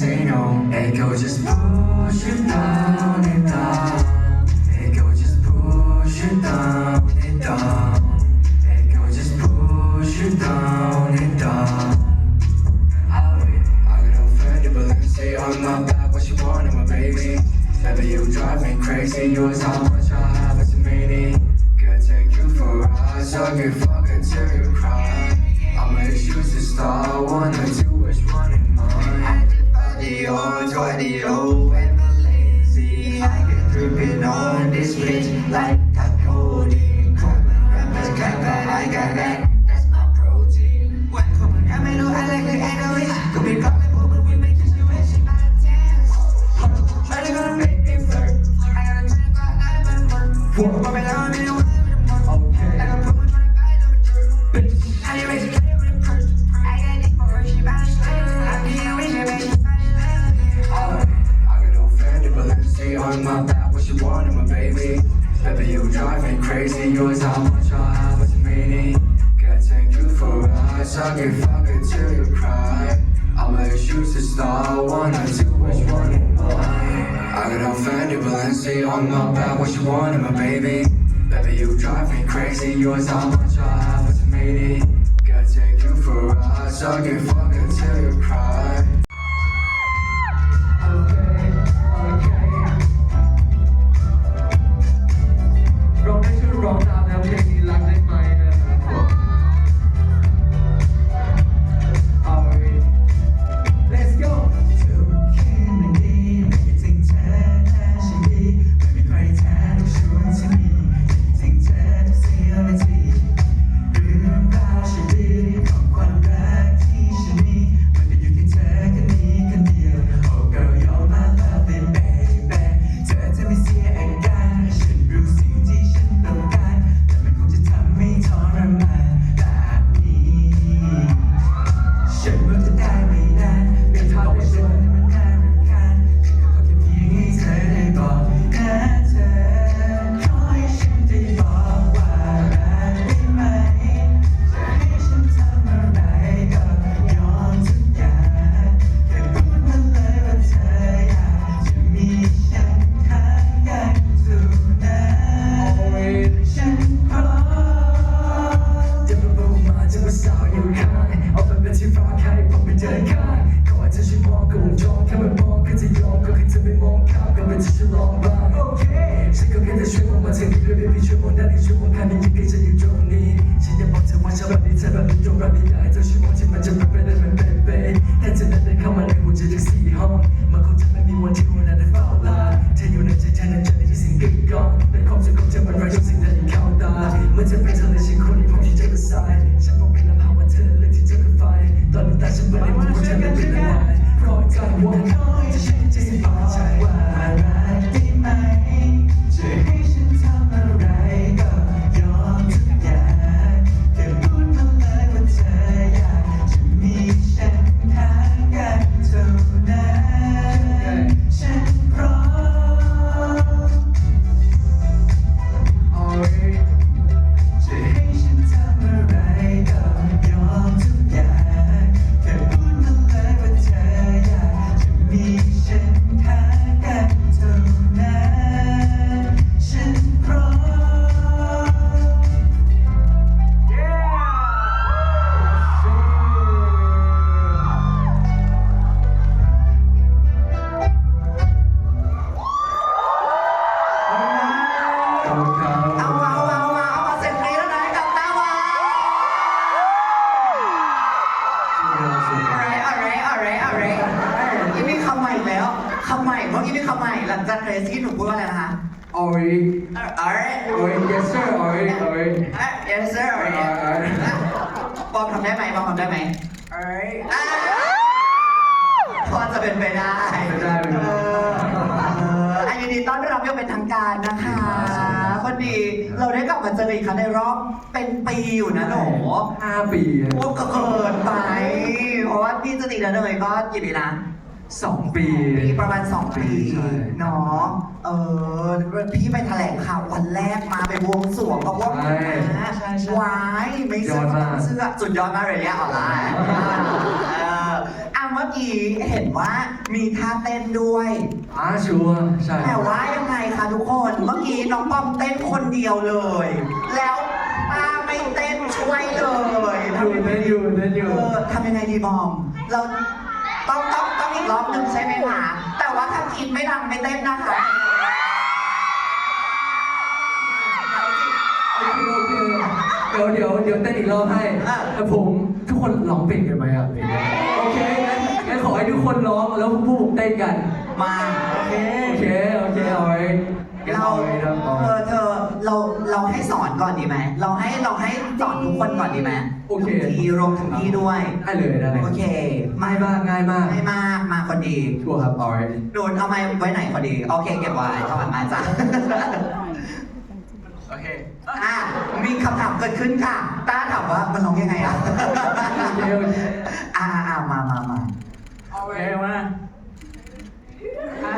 say no. Ego just pushing back. baby. Baby, you drive me crazy. You're so much I haven't made it. Gotta take you for a ride so I can ช่วยมองข้ามยังไงฉันอยู่ตรงนี้ฉันอยากบอกเธอว่าชอบแบบนี้เธอแบบนี้ตรงแบบนี้อยากให้เธอช่วยมองที่มันจะเป็นไปได้ไหมเป๊ะๆแค่เธอนั้เดินเข้ามาในหัวใจทั้งสี่ห้องมันคงจะไม่มีวันที่วันนั้นได้เฝ้าลาเธออยู่ในใจเธอนั้นจะได้ยินเสียงกึกก้องเป็นความสุขของเธอมันไร้ทุกสิ่งที่เข้าตาเมื่อเธอเป็นเธอและฉันคนที่พร้อมที่จะกระสายฉันมองเป็นลำพังว่าเธอเลือกที่จะเป็นไฟตอนนี้ตาฉันเปิดในมุมของเธอนั้นเป็นอะไรเพราะใจว่าจะฉันจะสบายใจว่ารักด้ไหม จากเกรซที่หนูพูดว่าอะไรนะคะ Ori เอะไร Ori yes sir Ori Ori เอ๊ะ yes sir อะไรเนี่ยปอมทำได้ไหมปอมทำได้ไหมเอ้ยอ่าพอจะเป็นไปได้เป็นไปได้เป็นไปได้ เออเอออันนี้ดีต้อนรับอย่างเป็นทางการนะคะ คนดีเราได้กลับมาเจออีกครั้งในรอบเป็นปีอยู่นะหนู ห้าปีโอ้ก็เกินไป เพราะว่าพี่สติแล้วเลยก็กี่ปีนะ สองปี ปีประมาณ 2 ปีใช่ เนาะเออพี่ไปแถลงข่าววันแรกมาไปบวงสรวงกับพวกใช่ใช่วายไม่เสื้อยอดมากเสื้อสุดยอดมากเลยเนี่ยออนไลน์เอออะเมื่อกี้เห็นว่ามีท่าเต้นด้วย อาชัวร์ใช่แต่ว่ายังไงคะทุกคนเมื่อกี้น้องปอมเต้นคนเดียวเลย แล้วป้าไม่เต้นช่วยเลยอยู่เต้นอยู่เต้นอยู่เออทำยังไงดีบอม เราต้องต้องต้ องอีกรอบหนึ่งใช่ไหมคะแต่ว่าถ้าคิดไม่ดังไม่เต้นนะคะโอเคโอเคเดี๋ยวเดี๋ยวเดี๋ยวเต้นอีกรอบให้แต่ผมทุกคนร้องเป็นกันไหมอะเป็นกันโอเคงั้นงั้นขอให้ทุกคนร้องแล้วพวกผมเต้นกัน มา โอเค โอเค โอเคเอาไว้งั้น เราเอาไว้ครับเอาเอไว้อเธอเราเราให้สอนก่อนดีไหมเราให้เราให้สอนทุกคนก่อนดีไหมโอเคทุกทีรวมถึงพี่ด้วยได้เลยได้เลยโอเคง่ายมากง่ายมากไม่มากมาคนดีชัวร์ครับเอาไว้โดนเอาไม้ไว้ไหนพอดีโอเคเก็บไว้ถอนมาจ้ะโอเคอะมีคำถามเกิดขึ้นค่ะต้าถามว่ามันร้องยังไงอะโอเคโอเคอ่าอ่ามามามาเอาไว้มาห้า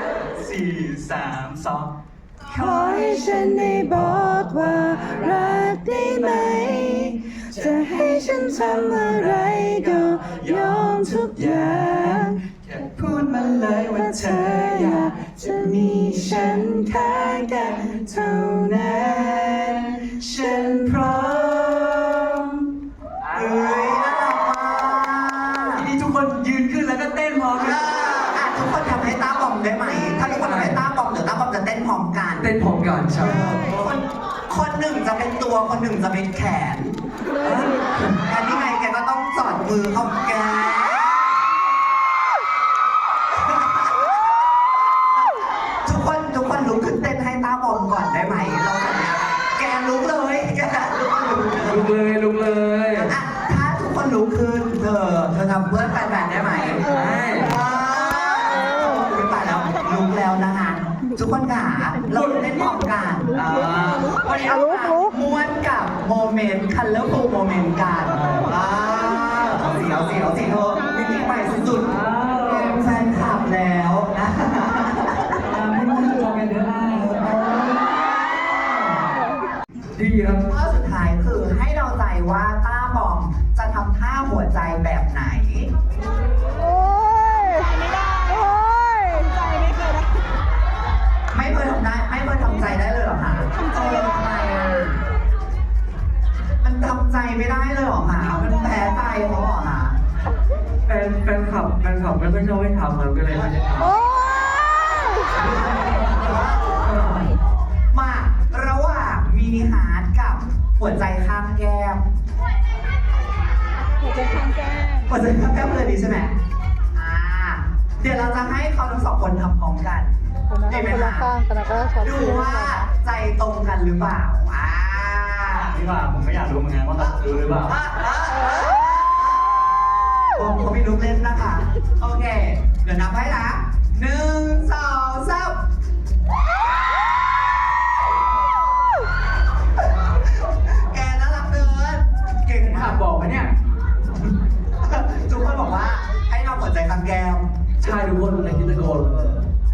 สี่สามสอง ขอให้ฉันได้บอกว่ารักได้ไหม จะให้ฉันทำอะไรก็ยอมทุกอย่างแค่พูดมาเลยว่าเธออยากจะมีฉันข้างกันเท่านั้น ฉันพร้อม คนคนหนึ่งจะเป็นตัวคนหนึ่งจะเป็นแขนอัน ทุกคนค่ะเราเล่นพร้อมกันอ่าวันนี้เรามาม้วนกับโมเมนต์คันเลอร์ฟูโมเมนต์กันอ่าเอาสิเอาสิเอาสิเธอมิธีใหม่สุดๆ นแฟนคลับแฟนคลับไม่ค่อยชอบให้ทำครับก็เลยไม่ได้ทโอ้ยมาระหว่างมินิฮาร์ดหัวใจข้างแก้มหัวใจข้างแก้มหัวใจข้างแก้มเลยดีใช่ไหมอ่าเดี๋ยวเราจะให้เขาทั้งสองคนทำพร้อมกันคนนั้นดีไหมคนละคะข้างกันแล้วก็ช็อตดูฟิลว่าใจตรงกันหรือเปล่าอ่าพี่ว่าผมไม่อยากรู้เหมือนกันว่าเขารู้หรือเปล่า อะอะอะ ผมเขามีลูกเล่นนะคะ โอเค เดี๋ยวนับให้นะหนึ่งสองสามแกน่ารักเกินเก่งขัมาบกบอกไหมเนี่ยทุกคนบอกว่าให้ทำหัวใจคำแก้ว ใช่ทุกคนในจินตโกน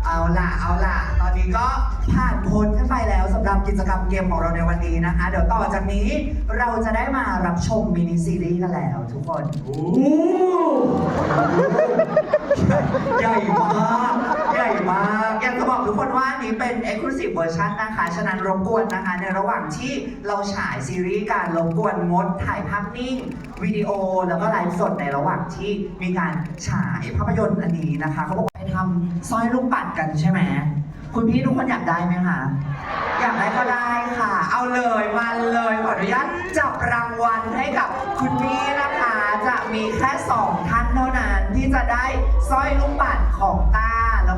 เอาล่ะเอาล่ะ ตอนนี้ก็ผ่านพ้นกันไปแล้วสำหรับกิจกรรมเกมของเราในวันนี้นะคะ เดี๋ยวต่อจากนี้เราจะได้มารับชมมินิซีรีส์กันแล้วทุกคน ใหญ่มากใหญ่ มากอยากจะบอกทุกคนว่านี้เป็น Exclusive Version นะคะ ฉะนั้นรบกวนนะคะ ในระหว่างที่เราฉายซีรีส์การรบกวนงดถ่ายภาพนิ่งวิดีโอ แล้วก็ไลฟ์สดในระหว่างที่มีการฉายภาพยนตร์อันนี้นะคะ เขาบอกว่าไปทำสร้อยลูกปัดกันใช่ไหมคุณพี่ทุกคนอยากได้ไหมคะ อยากได้ก็ได้ค่ะ เอาเลยมาเลยขออนุญาตจับรางวัลให้กับคุณพี่นะคะ จะมีแค่สองท่านเท่านั้นที่จะได้สร้อยลูกปัดของต้า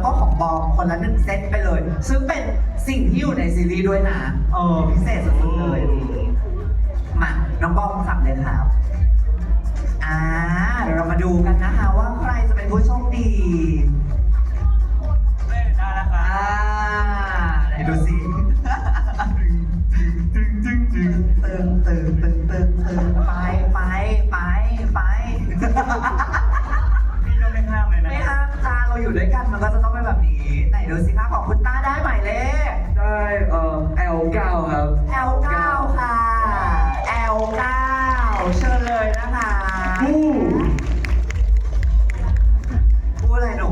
ก็ของบอมคนละหนึ่งเซตไปเลย ซึ่งเป็นสิ่งที่อยู่ในซีรีส์ด้วยนะ เออพิเศษสุดเลย มา น้องบอมสับเลยครับ อ่าเดี๋ยวเรามาดูกันนะคะว่าใครจะเป็นผู้โชคดีได้แล้วครัอ่าบไหดูสิตึงตึงตึงเติมเติมเติมเติมเติมไปไปไปไป พี่กไม่ห้ามเลยนะ ไม่ห้างจ้าเราอยู่ด้วยกันมันก็จะ ดูสิคะของคุณต้าได้หมายเลข ได้เอ่อ L9 ครับ L9 ค่ะ L9 เชิญเลยนะคะอู้พูดอะไรหนู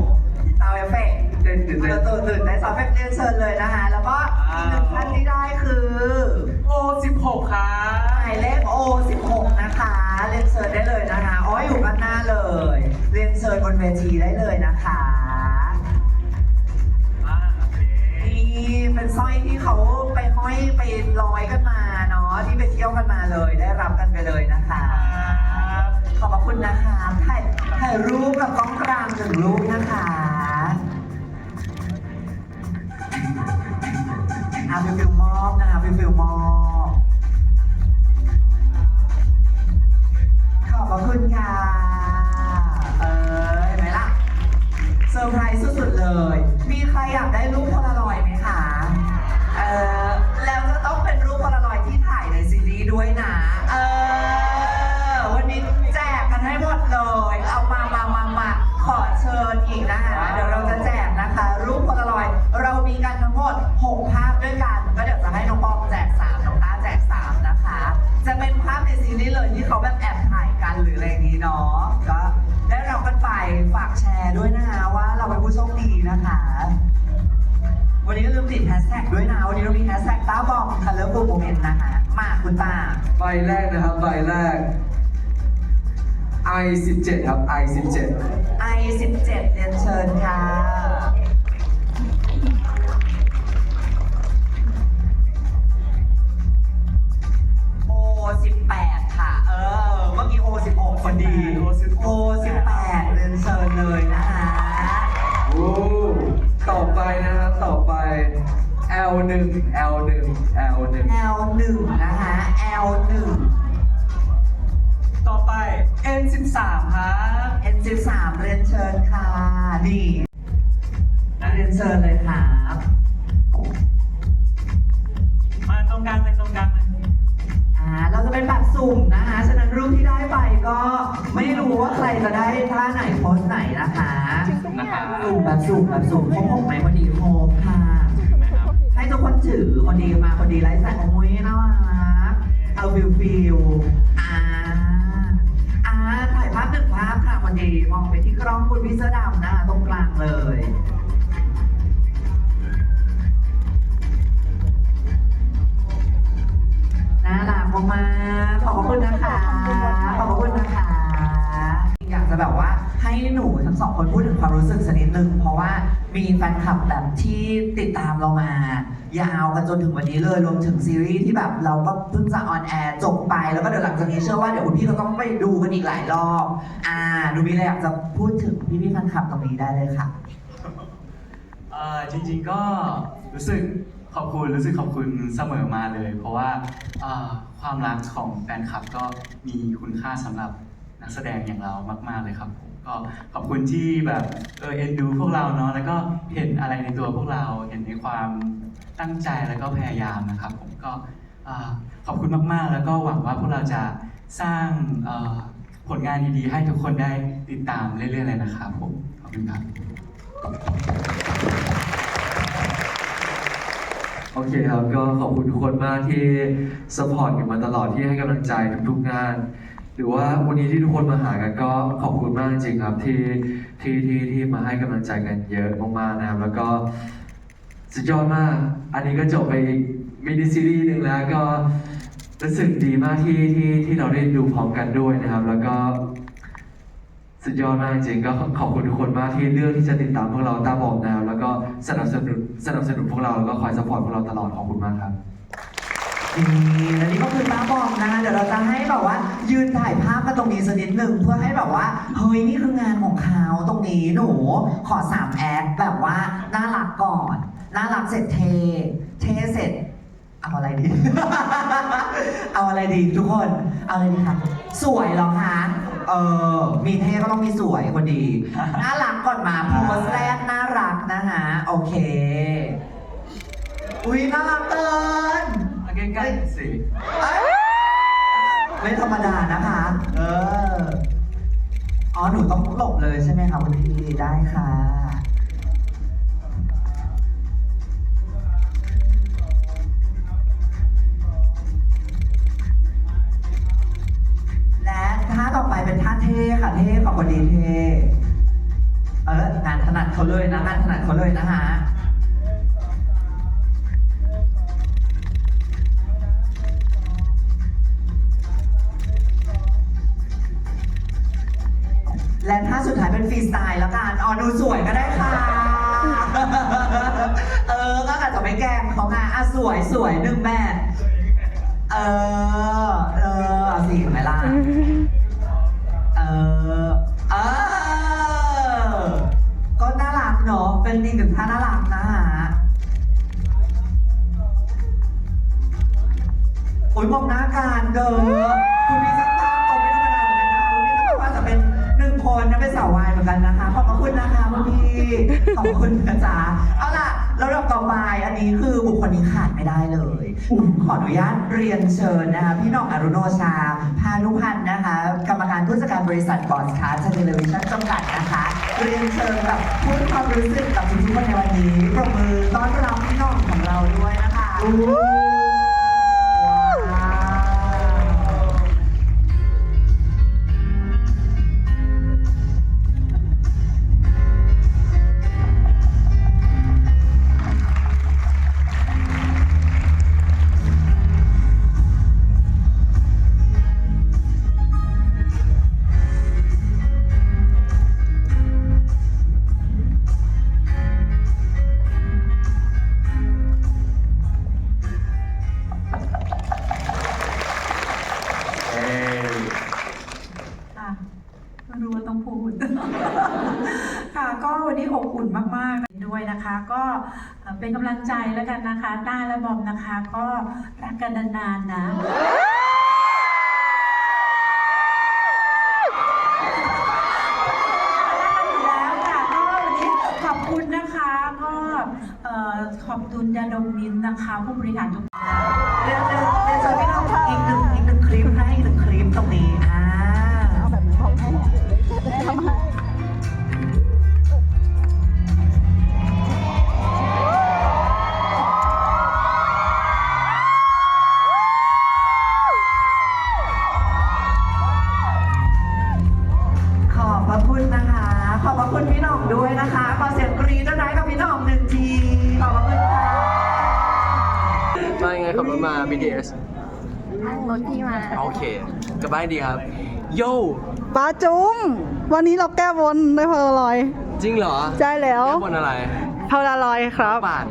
ซาวเอฟเฟกต์เต้นตื่นตื่เต้นนตื่นตื่นได้ซาวเอฟเฟกต์เรียนเชิญเลยนะคะ แล้วก็อีกหนึ่งท่านที่ได้คือโอ้สิบหกครับหมายเลข O16 นะคะ เรียนเชิญได้เลยนะคะ อ๋ออยู่กันหน้าเลย เรียนเชิญบนเวทีได้เลยนะคะ ไปเที่ยวกันมาเลย ได้รับกันไปเลยนะคะขอบพระคุณนะคะถ่ายถ่ายรูปกับกล้องกลางหนึ่งรูปนะคะอาฟิวฟิวมอบนะคะฟิวฟิวมอบ วันนี้ก็ลืมติดแฮชแท็กด้วยนะ วันนี้เรามีแฮชแท็กต้าบอมคัลเลอร์ฟูลโมเมนต์นะคะ มาคุณตา ใบแรกนะครับ ใบแรก I17 ครับ I17 I17 เรียนเชิญค่ะ O18 ค่ะ เออ เมื่อกี้ O16 คนดี O18 เรียนเชิญเลยนะคะ โอ้ ต่อไปนะครับต่อไป L1 L1 L1 L1 นะคะ L1 ต่อไป N13 ครับ N13 เรียนเชิญค่ะ นี่เรียนเชิญเลยครับ สุ่มแบบสุ่มแบบสุ่มครบหกไหมพอดีโครบค่ะให้ทุกคนถือคนดีมาคนดีไร้สายของมุ้ยน่ารักเอาฟิลฟิลอ่าอ่าถ่ายภาพหนึ่งภาพค่ะคนดีมองไปที่กล้องคุณพี่เสื้อดำนะคะตรงกลางเลยน่ารักมากๆขอบพระคุณนะคะขอบพระคุณนะคะอยากจะ ให้หนูทั้งสองคนพูดถึงความรู้สึกสักนิดนึง เพราะว่ามีแฟนคลับแบบที่ติดตามเรามา ยาวกันจนถึงวันนี้เลยรวมถึงซีรีส์ที่แบบเราก็เพิ่งจะออนแอร์จบไปแล้วก็เดี๋ยวหลังจากนี้เชื่อว่าเดี๋ยวคุณพี่ก็ต้องไปดูกันอีกหลายรอบอ่าหนูมีอะไรอยากจะพูดถึงพี่พี่ๆแฟนคลับตรงนี้ได้เลยค่ะ เอ่อจริงๆก็รู้สึกขอบคุณรู้สึกขอบคุณเสมอมาเลย เพราะว่าเอ่อความรักของแฟนคลับก็มีคุณค่าสำหรับนักแสดงอย่างเรามาก ๆเลยครับผม ก็ขอบคุณที่แบบเออเอ็นดูพวกเราเนาะแล้วก็เห็นอะไรในตัวพวกเราเห็นในความตั้งใจแล้วก็พยายามนะครับ ผมก็ขอบคุณมากๆ แล้วก็หวังว่าพวกเราจะสร้างผลงานดีๆ ให้ทุกคนได้ติดตามเรื่อยๆเลยนะครับผมขอบคุณครับโอเคครับก็ขอบคุณทุกคนมากที่สปอร์ตกันมาตลอดที่ให้กำลังใจทุกๆงาน หรือว่าวันนี้ที่ทุกคนมาหากันก็ขอบคุณมากจริงครับที่ที่ที่ที่มาให้กำลังใจกันเยอะมากๆนะครับแล้วก็สุดยอดมาก อันนี้ก็จบไปอีกมินิซีรีส์หนึ่งแล้วก็รู้สึกดีมากที่ที่ที่เราได้ดูพร้อมกันด้วยนะครับ แล้วก็สุดยอดมากจริงๆก็ขอบคุณทุกคนมากที่เลือกที่จะติดตามพวกเราตาบอกแนวแล้วก็สนับสนุนสนับสนุนพวกเราแล้วก็คอยสปอร์ตพวกเราตลอดขอบคุณมากครับ นี่และนี่ก็คือตาบอมนะคะเดี๋ยวเราจะให้แบบว่า ยืนถ่ายภาพกันตรงนี้สักนิดหนึ่งเพื่อให้แบบว่าเฮ้ยนี่คืองานของเขาตรงนี้หนูขอสามแอคแบบว่าน่ารักก่อนน่ารักเสร็จเท เทเสร็จ เอาอะไรดี เอาอะไรดีทุกคน เอาอะไรดีคะสวยเหรอคะเออมีเท่ก็ต้องมีสวยคนดี น่ารักก่อนมาโพสแรกน่ารักนะคะโอเค อุ้ยน่ารักเกิน ใกล้ๆสิไม่ธรรมดานะคะ เออ อ๋อ หนูต้องหลบเลยใช่ไหมคะคุณพี่ได้ค่ะ และท่าต่อไปเป็นท่าเท่ค่ะเท่กับคนดีเท่ เอองานถนัดเขาเลยนะงานถนัดเขาเลยนะคะ อดูสวยก็ได้ค่ะ เออ ก็อาจจะไม่แกล้งเขาไงอะสวยสวยหนึ่งแบบ เออ เออเอาสิเห็นไหมล่ะ เออ เออ ก็น่ารักเนาะ เป็นอีกหนึ่งท่าน่ารักนะฮะโอ้ยมองหน้ากันเด้อคุณพี่สักตามตรงไม่ธรรมดาเหมือนกันนะคุณพี่สักตามว่าจะเป็นหนึ่งคนนะเป็นสาววายเหมือนกันนะคะ คุณนะคะคุณพี่ขอบคุณนะจ๊ะเอาล่ะแล้วเราต่อไปอันนี้คือบุคคลนี้ขาดไม่ได้เลยขออนุญาตเรียนเชิญนะคะพี่น้องอรุโนชา พานุพันธ์นะคะ กรรมการผู้จัดการบริษัทบอสคาร์เทเลวิชั่นจำกัดนะคะ เรียนเชิญแบบพูดความรู้สึกกับทุกๆคนในวันนี้ปรบมือต้อนรับพี่น้องของเราด้วยนะคะ อบคุณยาดมมินนะคะ ผู้บริหารทุกท่านเรื่อง นั่งรถพี่มา โอเคกลับบ้านดีครับ โย่ป้าจุ้มวันนี้เราแก้บนด้วยพลลอยจริงเหรอใช่แล้วแก้บนอะไรพลลอยครับ บาท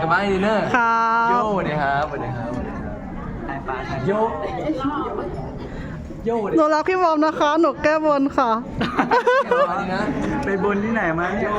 กลับบ้านดินเนอร์ครับ โยสวัสดีครับสวัสดีครับสวัสดีครับโยโยสวัสหดีนูรักพี่บอมนะคะ หนูแก้บนค่ะครับนะไปบนที่ไหนมาเนี่ย